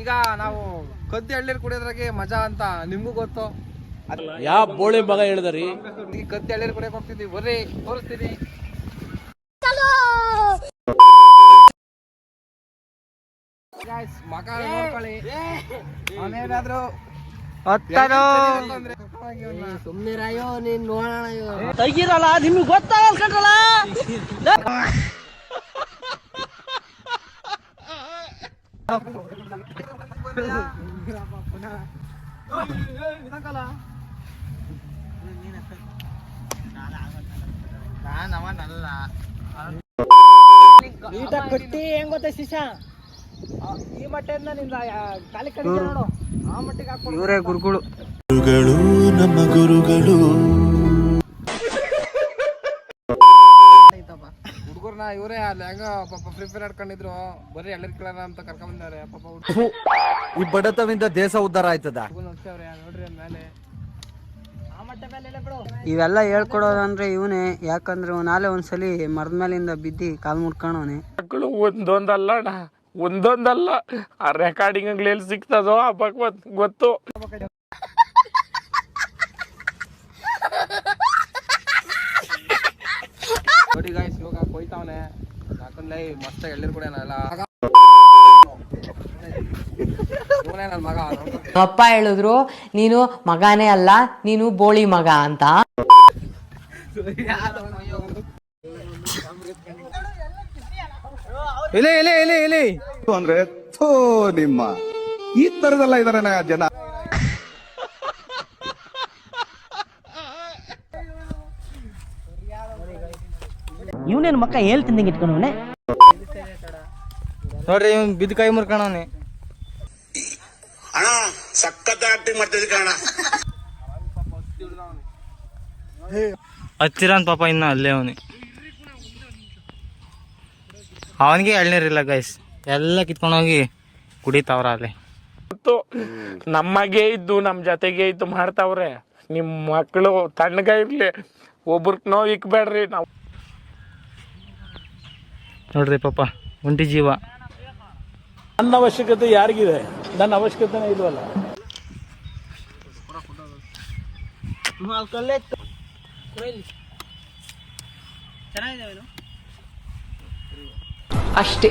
ಈಗ ನಾವು ಕದ್ದು ಎಳ್ಳೀರು ಕುಡಿಯೋದ್ರಾಗೆ ಮಜಾ ಅಂತ ನಿಮ್ಗೂ ಗೊತ್ತು. ಯಾವ ಬೋಳಿ ಮಗ ಹೇಳಿದ್ರಿ? ಈ ಕದ್ದು ಎಳ್ನೀರು ಕುಡಿಯಕ್ ಹೋಗ್ತಿದ್ವಿ. ಬರ್ರಿ ತೋರಿಸ್ತೀನಿ. ಮಗ ನೋಡ್ಕೊಳ್ಳಿ. ಸುಮ್ಮನೆ ರಾಯೋ ನೀನ್ ನೋಡೋಣ ತೆಗಿರಲ್ಲ ನಿಮ್ಗೆ ಗೊತ್ತಾಗಲ್ಲ ಕಣ್ರಲ್ಲ ಕಟ್ಟಿ ಹೆಂಗ್ ಗೊತ್ತ ಶಿಶಾ? ಈ ಮಟ್ಟದಿಂದ ನಿಂದ ಕಾಲಿ ಕಡಿಮೆ ನೋಡು. ಆ ಮಟ್ಟಿಗೆ ಹಾಕ್ಬಿಡು ಇವರೇ ಗುರುಗಳು. ಗುರುಗಳು, ನಮ್ಮ ಗುರುಗಳು. ಹುಡುಗರ್ನ ಇವರೇ ಅಲ್ಲಿ ಹೆಂಗ ಪಾಪ ಫ್ರೀ ಫೈರ್ ಆಡ್ಕೊಂಡಿದ್ರು. ಬರೀ ಎಳ್ಳರ್ ಕಿಳನ ಅಂತ ಕರ್ಕೊಂಡ್ ಬಂದವ್ರೆ ಪಾಪ ಹುಡುಗ ಈ ಬಡತವಿಂದ ದೇಶ ಉದ್ಧಾರ ಆಯ್ತದ? ನೋಡ್ತೇವ್ರೆ ನೋಡ್ರಿ ಮೇಲೆ ಆ ಮಟ್ಟ ಮೇಲೆ. ಇಲ್ಲ ಬಿಡು ಇವೆಲ್ಲ ಹೇಳ್ಕೊಡೋದಂದ್ರೆ ಇವನೇ ಯಾಕಂದ್ರೆ ನಾಳೆ ಒಂದ್ಸಲಿ ಮರದ ಮೇಲಿಂದ ಬಿದ್ದಿ ಕಾಲ್ ಮುಟ್ಕೊಂಡವನೇ ಮಕ್ಕಳು ಒಂದೊಂದಲ್ಲ ಅಣ್ಣ ಒಂದೊಂದಲ್ಲ. ಆ ರೆಕಾರ್ಡಿಂಗ್ ಎಲ್ಲಿ ಸಿಗ್ತದೋ ಆ ಭಗವತ್ ಗೊತ್ತು. ಇವಾಗ ಕೊಯ್ತಾವನೆ. ಯಾಕಂದ್ರೆ ಮಸ್ತ್ ಎಳ್ಳಿರ್ ಕೂಡ ನನ್ನ ಮಗ. ಅಪ್ಪ ಹೇಳಿದ್ರು ನೀನು ಮಗನೇ ಅಲ್ಲ ನೀನು ಬೋಳಿ ಮಗ ಅಂತ. ಇಲಿ ಇಲಿ ಇಲಿ ಇಲಿ ಅಂದ್ರೆ ಥೋ ನಿಮ್ಮ ಈ ತರದಲ್ಲ ಇದಾರೆ ಜನ. ಇವನೇನು ಮಕ್ಕ ಹೇಳ್ತಿಂದಂಗೆ ಇಟ್ಕೊಂಡವನೆ ನೋಡ್ರಿ ಇವನ್ ಬಿದ್ದ ಕೈ ಮುರ್ಕಣವ್ನಿ ಅಣ್ಣ ಸಖತ್ ಆಕ್ಟಿಂಗ್ ಮಾಡ್ತಿದ್ದೆ ಕಣ ಹತ್ತಿರನ್ ಪಾಪ ಇನ್ನ ಅಲ್ಲೇ ಅವನಿ. ಅವನಿಗೆ ಎಳ್ನೀರಿಲ್ಲ ಗೈಸ್ ಎಲ್ಲ ಕಿತ್ಕೊಂಡೋಗಿ ಕುಡಿತಾವ್ರ ಅಲ್ಲಿ. ನಮ್ಮಗೆ ನಮಗೆ ಇದ್ದು ನಮ್ಮ ಜೊತೆಗೆ ಇದ್ದು ಮಾಡ್ತಾವ್ರೆ. ನಿಮ್ಮ ಮಕ್ಕಳು ತಣ್ಣಗ ಇರ್ಲಿ. ಒಬ್ರಿಗೆ ನೋವು ಇಕ್ಬೇಡ್ರಿ ನಾವು. ನೋಡ್ರಿ ಪಾಪ ಒಂಟಿ ಜೀವ. ನನ್ನ ಅವಶ್ಯಕತೆ ಯಾರಿಗಿದೆ? ನನ್ನ ಅವಶ್ಯಕತೆನೇ ಇಲ್ವಲ್ಲ? ಅಷ್ಟೇ.